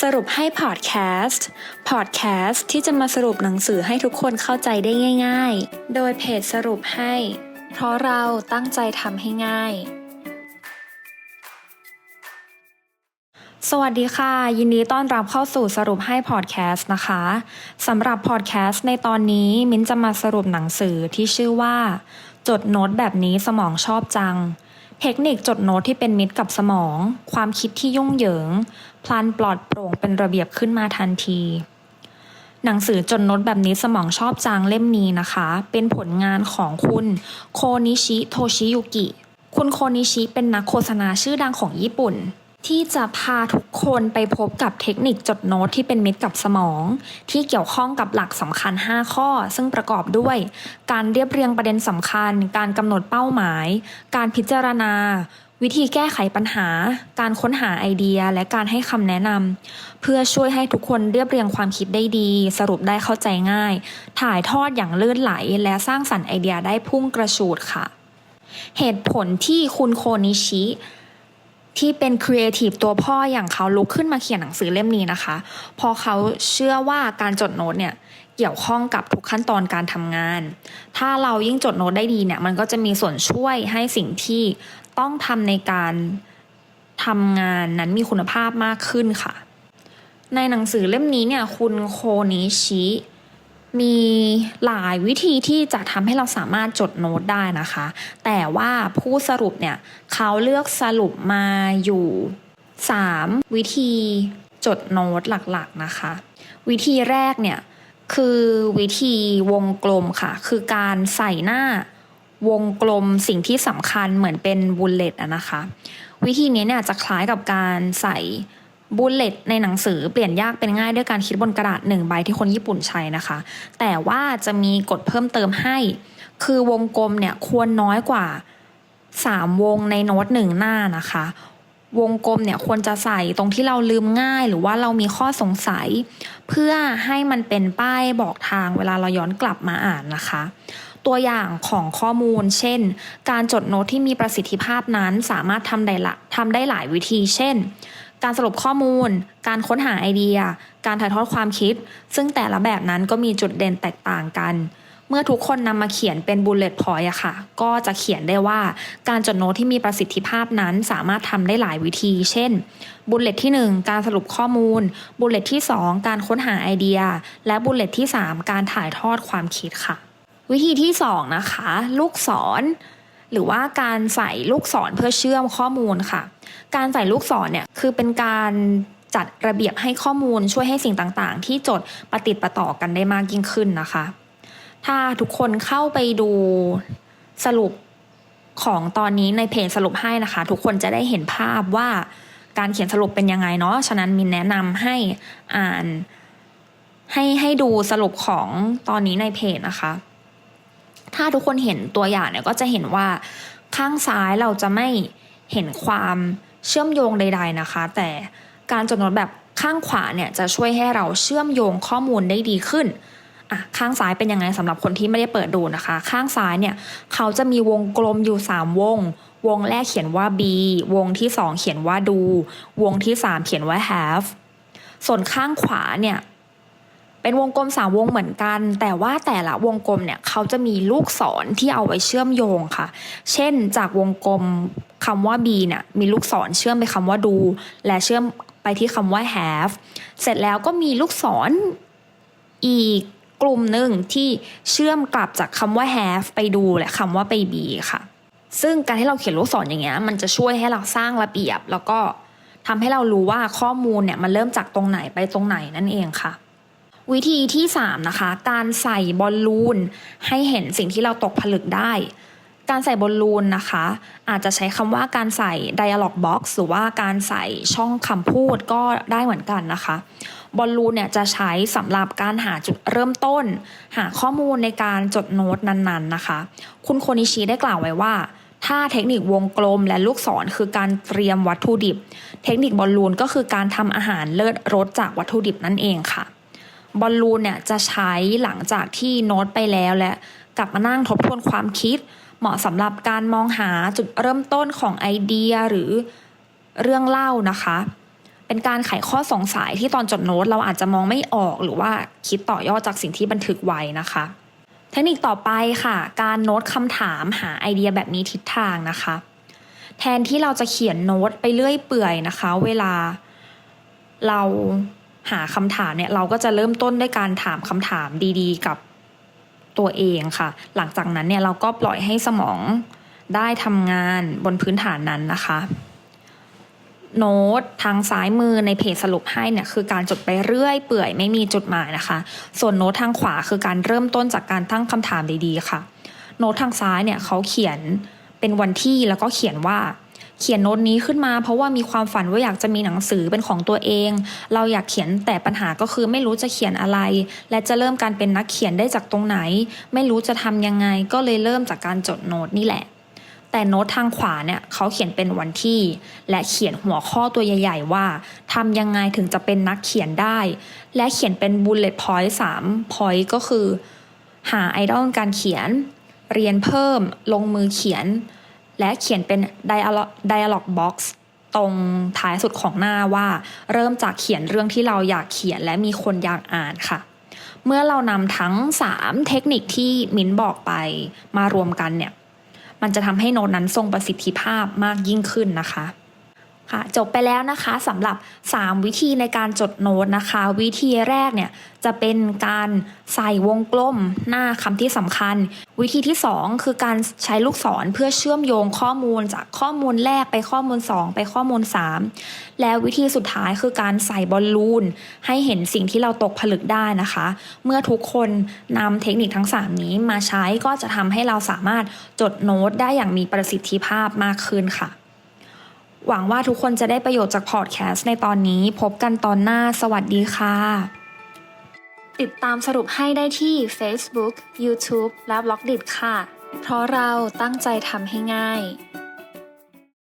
สรุปให้พอดแคสต์ พอดแคสต์ที่จะมาสรุปหนังสือให้ทุกคนเข้าใจได้ง่าย ๆ โดยเพจสรุปให้ เพราะเราตั้งใจทำให้ง่าย สวัสดีค่ะ ยินดีต้อนรับเข้าสู่สรุปให้พอดแคสต์นะคะสำหรับพอดแคสต์ในตอนนี้มิ้นจะมาสรุปหนังสือที่ชื่อว่า จดโน้ตแบบนี้สมองชอบจัง เทคนิคจดโน้ตที่เป็นมิตรกับสมอง ความคิดที่ยุ่งเหยิง พลันปลอดโปร่งเป็นระเบียบขึ้นมาทันที หนังสือจดโน้ตแบบนี้สมองชอบจางเล่มนี้นะคะ เป็นผลงานของคุณโคนิชิโทชิยุกิ คุณโคนิชิเป็นนักโฆษณาชื่อดังของญี่ปุ่น ที่จะพาทุกคนไปพบกับเทคนิคจดโน้ตที่เป็นมิตรกับสมอง ที่เกี่ยวข้องกับหลักสำคัญ 5 ข้อ ซึ่งประกอบด้วย การเรียบเรียงประเด็นสำคัญ การกำหนดเป้าหมาย การพิจารณา วิธีแก้ไขปัญหา การค้นหาไอเดีย และการให้คำแนะนำเพื่อช่วยให้ทุกคนเรียบเรียงความคิดได้ดี สรุปได้เข้าใจง่าย ถ่ายทอดอย่างลื่นไหล และสร้างสรรค์ไอเดียได้พุ่งกระฉูดค่ะ เหตุผลที่คุณโคนิชิ ที่เป็นครีเอทีฟตัวพ่ออย่างเขาลุกขึ้นมาเขียนหนังสือเล่มนี้นะคะ พอเขาเชื่อว่าการจดโน้ตเนี่ยเกี่ยวข้องกับทุกขั้นตอนการทำงาน ถ้าเรายิ่งจดโน้ตได้ดีเนี่ยมันก็จะมีส่วนช่วยให้สิ่งที่ต้องทำในการทำงานนั้นมีคุณภาพมากขึ้นค่ะ ในหนังสือเล่มนี้เนี่ยคุณโคนิชิ มีหลายวิธีที่จะทำให้เราสามารถจดโน้ตได้นะคะ แต่ว่าผู้สรุปเนี่ยเขาเลือกสรุปมาอยู่ 3 วิธีจดโน้ตหลักๆนะคะ วิธีแรกเนี่ยคือวิธีวงกลมค่ะ คือการใส่หน้าวงกลมสิ่งที่สำคัญเหมือนเป็นบุลเลตนะคะ วิธีนี้เนี่ยจะคล้ายกับการใส่ บุลเลตในหนังสือเปลี่ยนยากเป็นง่ายด้วยการคิดบนกระดาษหนึ่งใบที่คนญี่ปุ่นใช้นะคะ แต่ว่าจะมีกฎเพิ่มเติมให้ คือวงกลมเนี่ยควรน้อยกว่า 3 วงในโน้ตหนึ่งหน้านะคะ วงกลมเนี่ยควรจะใส่ตรงที่เราลืมง่าย หรือว่าเรามีข้อสงสัย เพื่อให้มันเป็นป้ายบอกทางเวลาเราย้อนกลับมาอ่านนะคะ ตัวอย่างของข้อมูล เช่น การจดโน้ตที่มีประสิทธิภาพนั้นสามารถทำได้ละทำได้หลายวิธี เช่น การสรุปข้อมูล การค้นหาไอเดีย การถ่ายทอดความคิด ซึ่งแต่ละแบบนั้นก็มีจุดเด่นแตกต่างกัน เมื่อทุกคนนำมาเขียนเป็นบุลเลตพอยต์อะค่ะ ก็จะเขียนได้ว่าการจดโน้ตที่มีประสิทธิภาพนั้นสามารถทำได้หลายวิธี เช่น บุลเลตที่ 1 การสรุปข้อมูล บุลเลตที่ 2 การค้นหาไอเดีย และบุลเลตที่ 3 การถ่ายทอดความคิดค่ะ วิธีที่ 2 นะคะ ลูกศร หรือว่าการใส่ลูกศรเพื่อเชื่อมข้อมูลค่ะ การใส่ลูกศรเนี่ยคือเป็นการจัดระเบียบให้ข้อมูลช่วยให้สิ่งต่างๆ ที่จดปฏิดประต่อกันได้มากยิ่งขึ้นนะคะ ถ้าทุกคนเข้าไปดูสรุปของตอนนี้ในเพจสรุปให้นะคะ ทุกคนจะได้เห็นภาพว่าการเขียนสรุปเป็นยังไงเนาะฉะนั้นมินแนะนำให้อ่านให้ให้ดูสรุปของตอนนี้ในเพจนะคะ ถ้าทุกคนเห็นตัวอย่างเนี่ยก็จะเห็นว่าข้างซ้ายเราจะไม่เห็นความเชื่อมโยงใด ๆนะคะ แต่การจดโน้ตแบบข้างขวาเนี่ยจะช่วยให้เราเชื่อมโยงข้อมูลได้ดีขึ้นอะข้างซ้ายเป็นยังไงสำหรับคนที่ไม่ได้เปิดดูนะคะ ข้างซ้ายเนี่ยเขาจะมีวงกลมอยู่ 3 วง วงแรกเขียนว่า B วงที่ 2 เขียนว่า do วงที่ 3 เขียนว่า have ส่วนข้างขวาเนี่ย เป็นวงกลมสามวงเหมือนกัน แต่ว่าแต่ละวงกลมเนี่ยเขาจะมีลูกศรที่เอาไว้เชื่อมโยงค่ะ เช่นจากวงกลมคำว่า B เนี่ยมีลูกศรเชื่อมไปคำว่า do และเชื่อมไปที่คำว่า have เสร็จแล้วก็มีลูกศรอีกกลุ่มหนึ่งที่เชื่อมกลับจากคำว่า have ไปดูและคำว่าไป be ค่ะ ซึ่งการที่เราเขียนลูกศรอย่างเงี้ยมันจะช่วยให้เราสร้างระเบียบ แล้วก็ทำให้เรารู้ว่าข้อมูลเนี่ยมันเริ่มจากตรงไหนไปตรงไหนนั่นเองค่ะ วิธีที่ 3 นะคะ การใส่บอลลูน ให้เห็นสิ่งที่เราตกผลึกได้ การใส่บอลลูนนะคะ อาจจะใช้คำว่าการใส่ dialog box หรือว่าการใส่ช่องคำพูดก็ได้เหมือนกันนะคะ บอลลูนเนี่ยจะใช้สำหรับการหาจุดเริ่มต้น หาข้อมูลในการจดโน้ตนั้นๆนะคะ คุณโคนิชิได้กล่าวไว้ว่าถ้าเทคนิควงกลมและลูกศรคือการเตรียมวัตถุดิบ เทคนิคบอลลูนก็คือการทำอาหารเลิศรสจากวัตถุดิบนั่นเองค่ะ บอลลูนเนี่ยจะใช้หลังจากที่โน้ตไปแล้วและกลับมานั่งทบทวนความคิด เหมาะสำหรับการมองหาจุดเริ่มต้นของไอเดียหรือเรื่องเล่านะคะ เป็นการไขข้อสงสัยที่ตอนจดโน้ตเราอาจจะมองไม่ออกหรือว่าคิดต่อยอดจากสิ่งที่บันทึกไว้นะคะ เทคนิคต่อไปค่ะ การโน้ตคำถามหาไอเดียแบบนี้ทิศทางนะคะ แทนที่เราจะเขียนโน้ตไปเรื่อยเปื่อยนะคะ เวลาเรา หาคำถามเนี่ยเราก็จะเริ่มต้นด้วยการถามคำถามดีๆ กับตัวเองค่ะ หลังจากนั้นเนี่ยเราก็ปล่อยให้สมองได้ทำงานบนพื้นฐานนั้นนะคะ โน้ตทางซ้ายมือในเพจสรุปให้เนี่ยคือการจดไปเรื่อยเปื่อยไม่มีจุดหมายนะคะ ส่วนโน้ตทางขวาคือการเริ่มต้นจากการตั้งคำถามดีๆค่ะ โน้ตทางซ้ายเนี่ยเขาเขียนเป็นวันที่แล้วก็เขียนว่า เขียนโน้ตนี้ขึ้นมา เพราะว่ามีความฝันว่าอยากจะมีหนังสือเป็นของตัวเอง เราอยากเขียนแต่ปัญหาก็คือไม่รู้จะเขียนอะไร และจะเริ่มการเป็นนักเขียนได้จากตรงไหน ไม่รู้จะทำยังไงก็เลยเริ่มจากการจดโน้ตนี่แหละ แต่โน้ตทางขวาเนี่ยเขาเขียนเป็นวันที่ และเขียนหัวข้อตัวใหญ่ ๆ ว่าทำยังไงถึงจะเป็นนักเขียนได้ และเขียนเป็น bullet point 3 point ก็คือ หาไอดอลการเขียน เรียนเพิ่ม ลงมือเขียน และเขียนเป็น dialog dialog box ตรงท้ายสุดของหน้าว่า เริ่มจากเขียนเรื่องที่เราอยากเขียนและมีคนอยากอ่านค่ะ เมื่อเรานำทั้ง 3 เทคนิคที่มิ้นบอกไปมารวมกันเนี่ย มันจะทำให้โน้ตนั้นทรงประสิทธิภาพมากยิ่งขึ้นนะคะ ค่ะจบไปแล้วนะคะสำหรับ 3 วิธีในการจดโน้ตนะคะ วิธีแรกเนี่ยจะเป็นการใส่วงกลมหน้าคำที่สำคัญ วิธีที่ 2 คือการใช้ลูกศรเพื่อเชื่อมโยงข้อมูลจากข้อมูลแรกไปข้อมูล 2 ไปข้อมูล 3 และวิธีสุดท้ายคือการใส่บอลลูน ให้เห็นสิ่งที่เราตกผลึกได้นะคะ เมื่อทุกคนนำเทคนิคทั้ง 3 นี้มาใช้ก็จะทำให้เราสามารถจดโน้ตได้อย่างมีประสิทธิภาพมากขึ้นค่ะ หวังว่าทุกคนจะได้ประโยชน์จากพอดแคสต์ในตอนนี้พบกันตอนหน้าสวัสดีค่ะ ติดตามสรุปให้ได้ที่ Facebook, YouTube และ b ล็อกดิค่ะ เพราะเราตั้งใจทำให้ง่าย